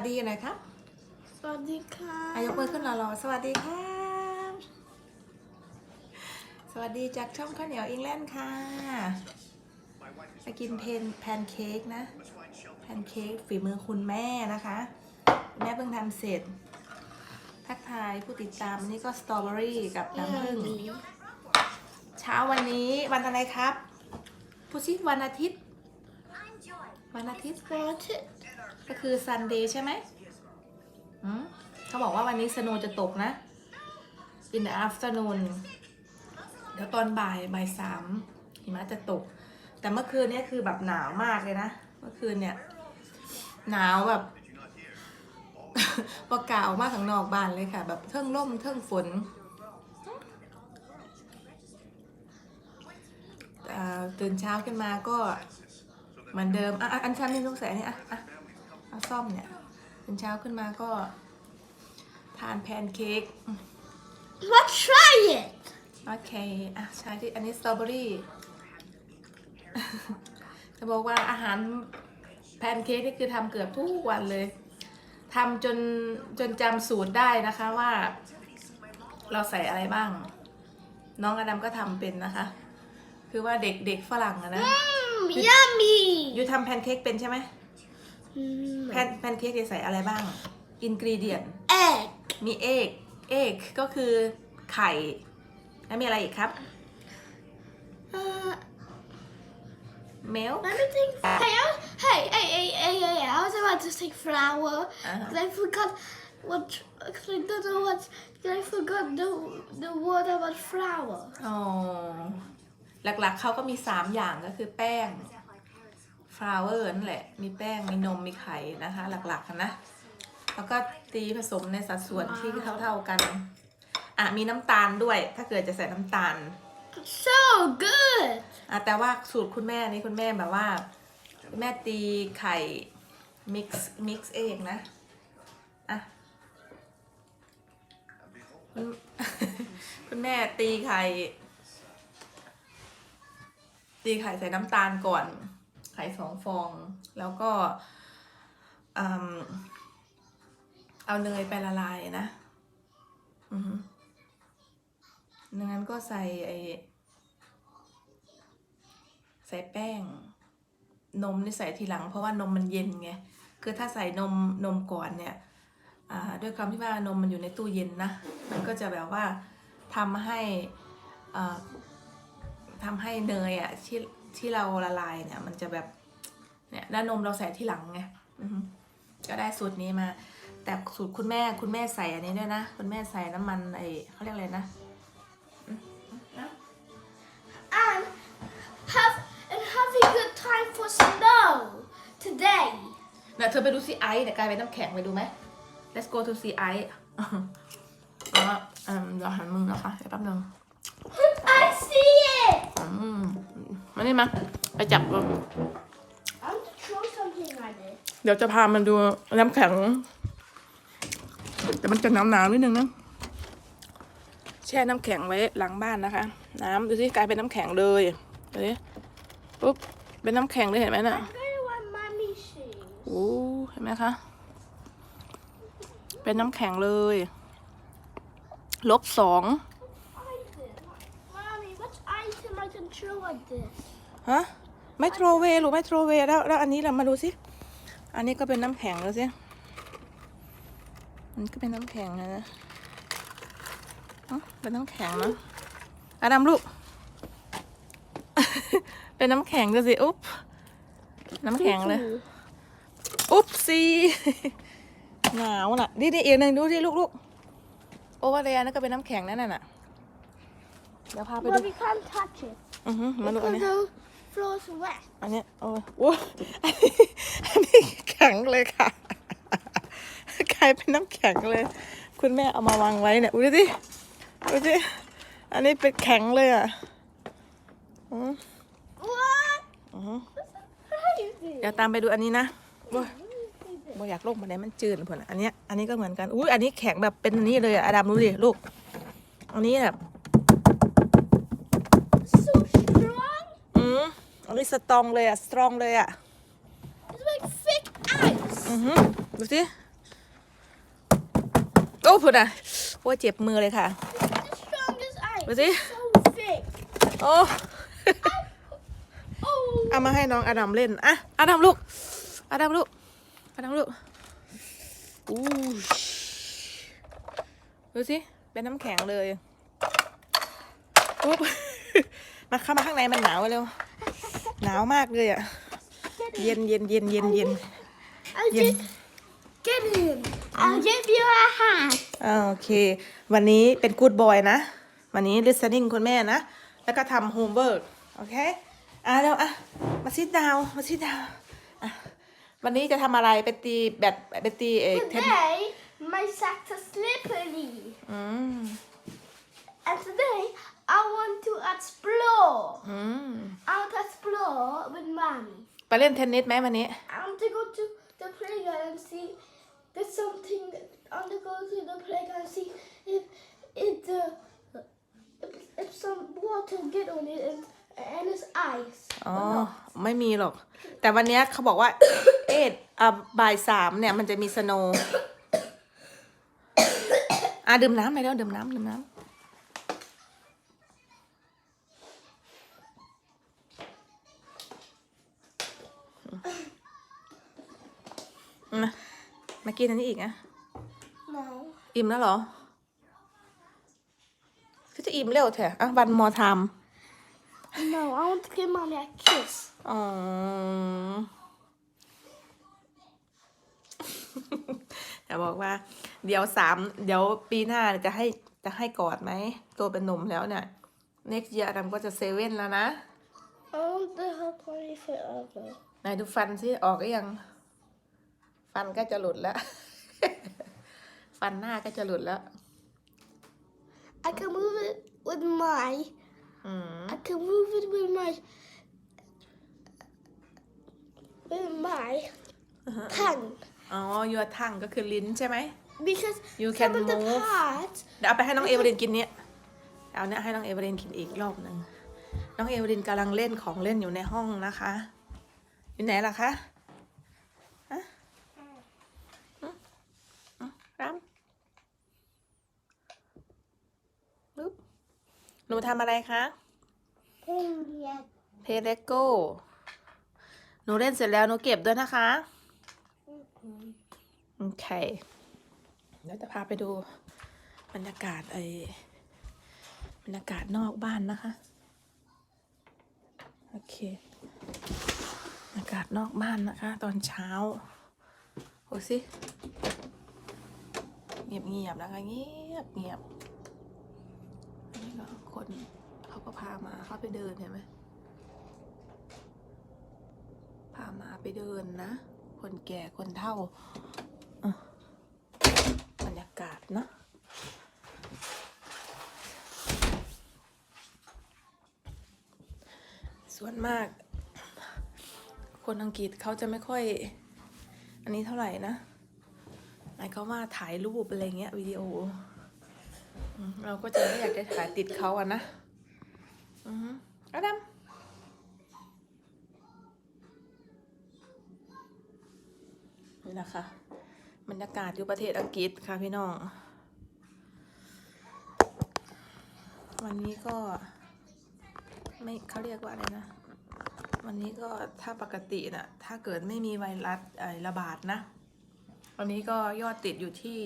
วัสดีหน่อยครับสวัสดีค่ะอายกมือขึ้นรอๆสวัสดีครับสวัสดีจากช่องข้าวเหนียวอิงแลนด์ค่ะจะกินเพนแพนเค้กนะแพนเค้กฝีมือคุณแม่นะคะคุณแม่เพิ่งทำเสร็จ ทักทายผู้ติดตามวันนี้ก็สตรอเบอรี่กับน้ำผึ้งเช้าวันนี้วันอะไรครับพูดซิวันอาทิตย์ วันอาทิตย์วันอาทิตย์ ก็คือ Sunday ใช่ไหมอืมเขาบอกว่าวันนี้สโนจะตกนะ in the afternoon เดี๋ยวตอนบ่ายบ่ายสามหิมะจะตก แต่เมื่อคืนเนี้คือแบบหนาวมากเลยนะ เมื่อคืนเนี่ย หนาวแบบประกาศออกมาข้างนอกบ้านเลยค่ะ แบบเทิงร่มเทิงฝนอ่าตื่นเช้าขึ้นมาก็เหมือนเดิม อะอันชันนี่ลูกใส่อันนี่อะอะ เอาซ่อมเนี่ยตื่นเช้าขึ้นมาก็ ทานแพนเค้ก Let's try it โอเค อะใช้ที่อันนี้สตรอเบอรี่จะบอกว่าอาหารแพนเค้กนี่คือทำเกือบทุกวันเลยทำจนจนจำสูตรได้นะคะว่า เราใส่อะไรบ้าง น้องอดัมก็ทำเป็นนะคะ คือว่าเด็กเด็กฝรั่งอะนะ mm, yummy ยูทำแพนเค้กเป็นใช่ไหม mm, แพนแพนเค้กจะใส่อะไรบ้างอินกรีเดียน egg มีเอกเอกก็คือไข่ แล้วมีอะไรอีกครับ uh, เมล let me think hey I, hey hey hey hey hey I was about to say flour Uh-huh. but I forgot what I don't know what I forgot the the word about flour อ๋อหลักๆเขาก็มี 3 อย่างก็คือแป้ง ฟลาวเวอร์นั่นแหละ มีแป้ง มีนม มีไข่นะคะ หลักๆนะ แล้วก็ตีผสมในสัดส่วนที่เท่าๆกัน อะ มีน้ำตาลด้วย ถ้าเกิดจะใส่น้ำตาล so good อะแต่ว่าสูตรคุณแม่นี่คุณแม่แบบว่าคุณแม่ตีไข่มิกซ์มิกซ์เองนะ อะคุณคุณแม่ตีไข่ ตีไข่ใส่น้ำตาลก่อนไข่สองฟอง แล้วก็เอาเนยไปละลายนะดังนั้นก็ใส่ไอใส่แป้ง นมนี่ใส่ทีหลัง เพราะว่านมมันเย็นไง คือถ้าใส่นมนมก่อนเนี่ยด้วยความที่ว่านมมันอยู่ในตู้เย็นนะ มันก็จะแบบว่าทำให้ทำให้เนยอะที่ ที่เราละลายเนี่ย มันจะแบบเนี่ยแล้วนมเราใส่ที่หลังไงอือฮึก็ได้สูตรนี้มา แต่สูตรคุณแม่คุณแม่ใส่อันนี้ด้วยนะคุณแม่ใส่น้ำมันไอเขาเรียกอะไรนะ and have and have a good time for snow today เนี่ยเธอไปดูซีไอซ์เนี่ยกลายเป็นน้ำแข็งไปดูไหม let's go to see ice แล้วก็เอิ่มเดี๋ยวหันมือนะคะเดี๋ยวแป๊บนึง I see it อืมมานี่มาไปจับก่อน I want to throw something at it เดี๋ยวจะพามันดูน้ำแข็ง แต่มันจะหนาวหนาวๆนิดนึงนะ แช่น้ำแข็งไว้หลังบ้านนะคะ น้ำดูสิกลายเป็นน้ำแข็งเลยดูสิปุ๊บเป็นน้ำแข็งเลยเห็นไหมน่ะ I really want mommy shoes โอ้เห็นไหมคะ เป็นน้ำแข็งเลย ลบสอง item mommy what item I can throw at this ฮะไมโครเวฟหรือไมโครเวฟแล้วแล้วอันนี้เรามาดูสิอันนี้ก็เป็นน้ำแข็งแล้วสิอันนี้ก็เป็นน้ำแข็งนะนะอ๋อเป็นน้ำแข็งนะอาดำลูก เป็นน้ำแข็งดูสิ อุ๊บ น้ำแข็งเลย อุ๊บซีหนาวน่ะ นี่นี่อีกหนึ่งดูสิลูกลูกโอเวอร์เลยนั่นก็เป็นน้ำแข็งนั่นน่ะ เดี๋ยวพาไปดู mommy can't touch it อือฮึมาดูอันนี้ because the floor's wet อันเนี้ยโอ้ยโอ้ยอันนี้อันนี้แข็งเลยค่ะ กลายเป็นน้ำแข็งเลย คุณแม่เอามาวางไว้เนี่ยอุ้ยดูสิดูสิอันนี้เป็นแข็งเลยอะอืม what อือฮึ crazy เดี๋ยวตามไปดูอันนี้นะโอ้ยโบอยากลงมาไหนมันจืดเพื่อนอันเนี้ยอันนี้ก็เหมือนกันอุ้ยอันนี้แข็งแบบเป็นอันนี้เลยอะอดัมดูดิลูก อันนี้แบบ so strong อื มอันนี้สตรองเลยอะสตรองเลยอะ it's like thick ice อือฮึดูสิโอ้พูดนะโอ้ยเจ็บมือเลยค่ะ The strongest ice. Was it? So thick. โอ้ Oh. เอามาให้น้องอดัมเล่นอะอดัมลูกอดัมลูกอดัมลูกอู้ดูสิ เป็นน้ำแข็งเลยปุ๊บ มาเข้ามาข้างในมันหนาวเร็ว หนาวมากเลยอะเย็นเย็นเย็นเย็นเย็น I'll Yeah. just get him. I'll give you a hat. อ่าโอเค วันนี้เป็นกูดบอยนะ วันนี้ listening คุณแม่นะ แล้วก็ทำ homework โอเค อะเร็วอะ มาซิดดาว มาซิดดาวอะวันนี้จะทำอะไร ไปตีแบดไปตีเอกเทน Today, my socks are slippery. อืม And today, I want to explore. อืม I want to explore with mommy. ไปเล่นเทนนิสไหมวันนี้ I want to go to the playground and see there's something. I want to go to the playground and see if if the if, if some water get on it and and it's ice. อ๋อ ไม่มีหรอก แต่วันเนี้ยเขาบอกว่า เอ็ดอะบ่ายสามเนี่ย มันจะมีสโนว์อะดื่มน้ำไปแล้วดื่มน้ำดื่มน้ำ มากินอันนี้อีกนะ No. อิ่มแล้วเหรอก็จะอิ่มเร็วแถอะอะวันมอทาม No, I want to give mommy a kiss. อ๋ออย่าบอกว่า เดี๋ยวสามเดี๋ยวปีหน้าจะให้จะให้กอดไหมโตเป็นหนุ่มแล้วเนี่ย next year ดำก็จะเซเว่นแล้วนะ I want to help mommy forever. ไหนดูฟันสิออกก็ยัง ฟันก็จะหลุดแล้ว ฟันหน้าก็จะหลุดแล้ว I can move it with my. อืม I can move it with my. With my tongue. อ๋อ your tongue ก็คือลิ้นใช่ไหม Because You some can of the move. parts เดี๋ยวเอาไปให้น้องเอเวอรินกินเนี้ยเอาเนี่ยให้น้องเอเวอรินกินอีกรอบหนึ่งน้องเอเวอรินกำลังเล่นของเล่นอยู่ในห้องนะคะ อยู่ไหนล่ะคะฮะอืมอืมรับปึ๊บ หนูทำอะไรคะ Yeah. เพเลโก้หนูเล่นเสร็จแล้วหนูเก็บด้วยนะคะ โอเคเดี๋ยวจะพาไปดูบรรยากาศไอบรรยากาศนอกบ้านนะคะ โอเคบรรยากาศนอกบ้านนะคะ ตอนเช้าโอ้สิเงียบเงียบๆนะคะเงียบเงียบอันนี้ก็ คนเขาก็พามาเขาไปเดินเห็นไหมพามาไปเดินนะ คนแก่คนเฒ่าบรรยากาศนะส่วนมาก คนอังกฤษเขาจะไม่ค่อย อันนี้เท่าไหร่นะหมายเขามว่าถ่ายรูปอะไรเงี้ยวิดีโอ เราก็จะไม่อยากจะถ่ายติดเขาอะนะอือฮึอดัมนี่นะคะบรรยากาศอยู่ประเทศอังกฤษค่ะพี่น้อง วันนี้ก็ ไม่เขาเรียกว่าอะไรนะ วันนี้ก็ถ้าปกตินะถ้าเกิดไม่มีไวรัสเอ่อระบาดนะ วันนี้ก็ยอดติดอยู่ที่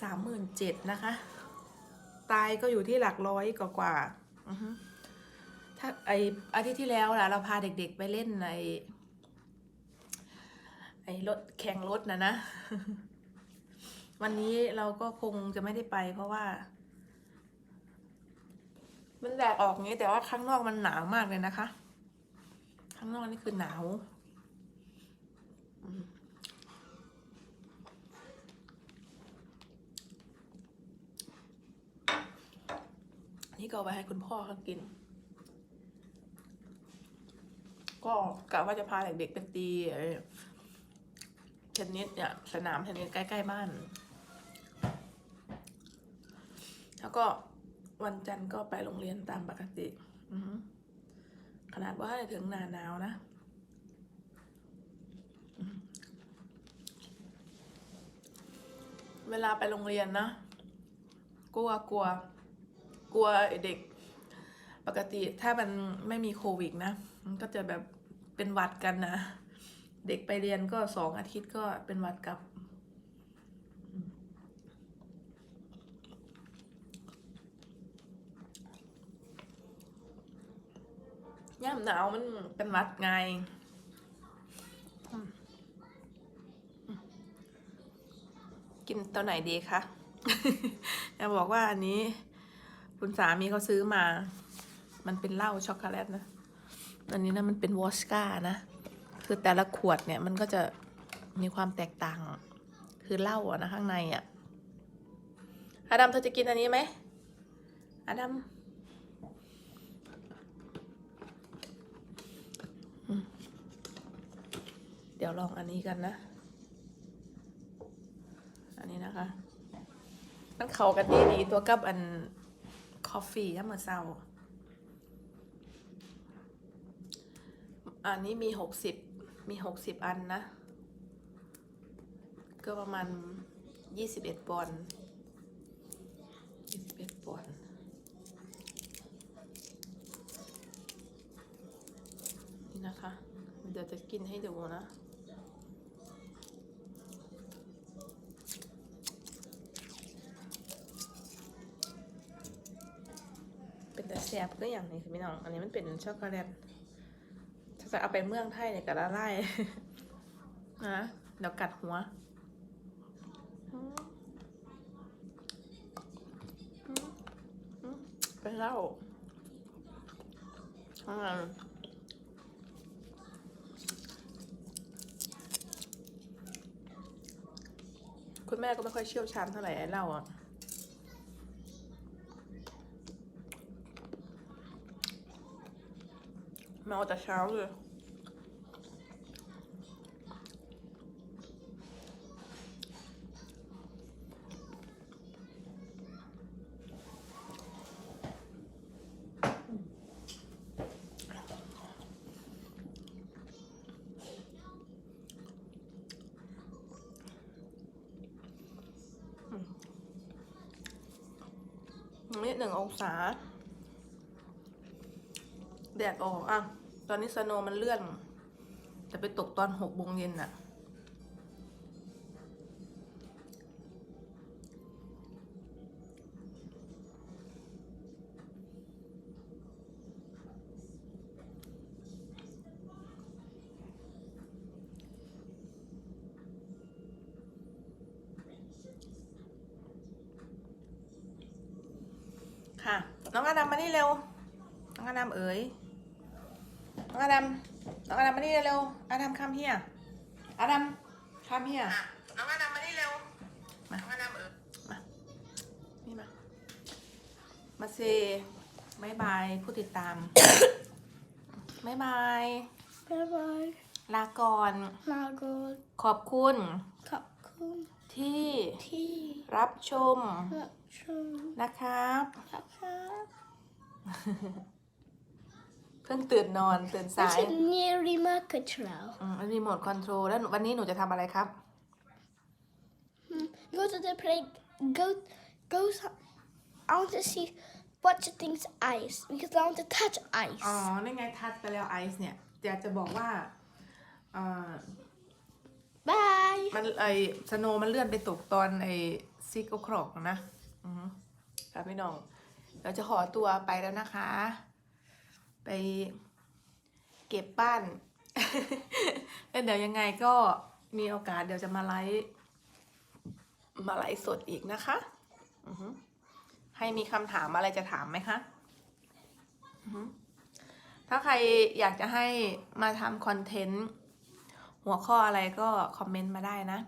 สามหมื่นเจ็ดนะคะ ตายก็อยู่ที่หลักร้อยกว่ากว่าๆอือฮึถ้าไออาทิตย์ที่แล้วล่ะ เราพาเด็กๆไปเล่นในไอรถแข่งรถนะนะ วันนี้เราก็คงจะไม่ได้ไป เพราะว่า มันแดดออกงี้แต่ว่าข้างนอกมันหนาวมากเลยนะคะ ข้างนอกนี่คือหนาว นี่ก็เอาไปให้คุณพ่อเขากิน ก็กะว่าจะพาเด็กๆไปตีไอ้เทนนิสเนี่ยสนามเทนนิสใกล้ๆบ้าน แล้วก็วันจันทร์ก็ไปโรงเรียนตามปกติขนาดว่าถึงหนาหนาวนะเวลาไปโรงเรียนนะกลัวกลัว กลัวเด็ก ปกติถ้ามันไม่มีโควิดนะ มันก็จะแบบเป็นหวัดกันนะ เด็กไปเรียนก็สองอาทิตย์ก็เป็นหวัดกับ ย่ามหนาวมันเป็นหวัดไงกินตัวไหนดีคะ จะบอกว่าอันนี้ คุณสามีเขาซื้อมา มันเป็นเหล้าช็อกโกแลตนะ อันนี้นะมันเป็นวอชก้านะ คือแต่ละขวดเนี่ยมันก็จะมีความแตกต่าง คือเหล้าอะนะข้างในอะอาดัมเธอจะกินอันนี้ไหมอาดัมเดี๋ยวลองอันนี้กันนะ อันนี้นะคะมันเข้ากันดีดีตัวกับอัน คอฟฟี่ยามมื้อเช้าอันนี้มีหกสิบมีหกสิบอันนะ ก็ประมาณยี่สิบเอ็ดปอนด์ยี่สิบเอ็ดปอนด์นี่นะคะ เดี๋ยวจะกินให้ดูนะ แต่แซ่บก็อย่างนี้คือพี่น้อง อันนี้มันเป็นช็อกโกแลตถ้าจะเอาไปเมืองไทยเนี่ยก็ละลายนะเดี๋ยวกัดหัวเป็นเหล้าอ่าคุณแม่ก็ไม่ค่อยเชี่ยวชาญเท่าไหร่ไอ้เหล้าอะ เมาแต่เช้าเลยนี่หนึ่งองศา แดดออกอะ อนนี้สโนมันเลื่อนจะไปตกตอนหกโมงเย็นน่ะ ค่ะ น้องอดัมมานี่เร็ว น้องอดัมเอ๋ย น้องอดัมน้องอดัมมานี่เร็วอดัมคัมเฮียอดัมคัมเฮียน้องอดัมมานี่เร็วมาน้องอดัมเอ๋ยมานี่มา มาเซบายบายผู้ติดตาม บายบาย Bye bye. ลาก่อน Lago. ขอบคุณ Cocoon. ที่ Tea. รับชม Mushroom. นะครับ Papa. เพิ่งตื่นนอนตื่นสาย That's a near remote control. อืมรีโมทคอนโทรลแล้ววันนี้หนูจะทำอะไรครับ Hmm. Go to the play. Go. Go. s- I want to see what's the thing's ice because I want to touch ice. อ๋อนี่ไงทัดไปแล้วไอซ์เนี่ยอยากจะบอกว่าเอ่อ Bye. มันไอสโนมันเลื่อนไปตกตอนไอซิกโอครอกนะอือฮึครับพี่น้อง เราจะขอตัวไปแล้วนะคะ ไปเก็บบ้านแล้วเดี๋ยวยังไงก็มีโอกาสเดี๋ยวจะมาไลฟ์มาไลฟ์สดอีกนะคะให้มีคำถามอะไรจะถามไหมคะถ้าใครอยากจะให้มาทำคอนเทนต์หัวข้ออะไรก็คอมเมนต์มาได้นะ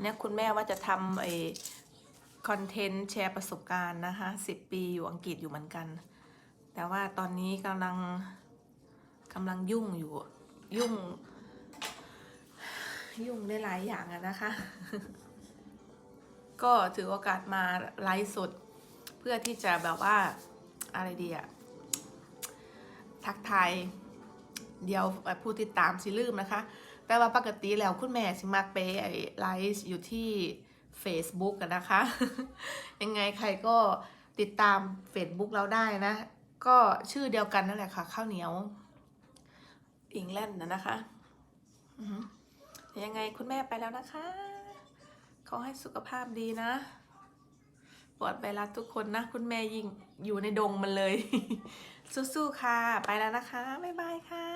เนี่ยคุณแม่ว่าจะทำไอคอนเทนต์แชร์ประสบการณ์นะคะสิบปีอยู่อังกฤษอยู่เหมือนกัน แต่ว่าตอนนี้กำลังกำลังยุ่งอยู่ ยุ่ง ยุ่งได้หลายอย่างอะนะคะ ก็ถือโอกาสมาไลฟ์สด เพื่อที่จะแบบว่าอะไรดีอะทักทายเดี๋ยวผู้ติดตามสิลืมนะคะ แต่ว่าปกติแล้วคุณแม่สิมักไปไอ้ไลฟ์อยู่ที่ Facebook กันนะคะ ยังไงใครก็ติดตาม Facebook เราได้นะ ก็ชื่อเดียวกันนั่นแหละค่ะ ข้าวเหนียวอิงแลนด์นะนะคะยังไงคุณแม่ไปแล้วนะคะขอให้สุขภาพดีนะ ปลอดไปรัสทุกคนนะ คุณแม่ยิงอยู่ในดงมันเลย สู้ๆค่ะ ไปแล้วนะคะ บ๊ายบายค่ะ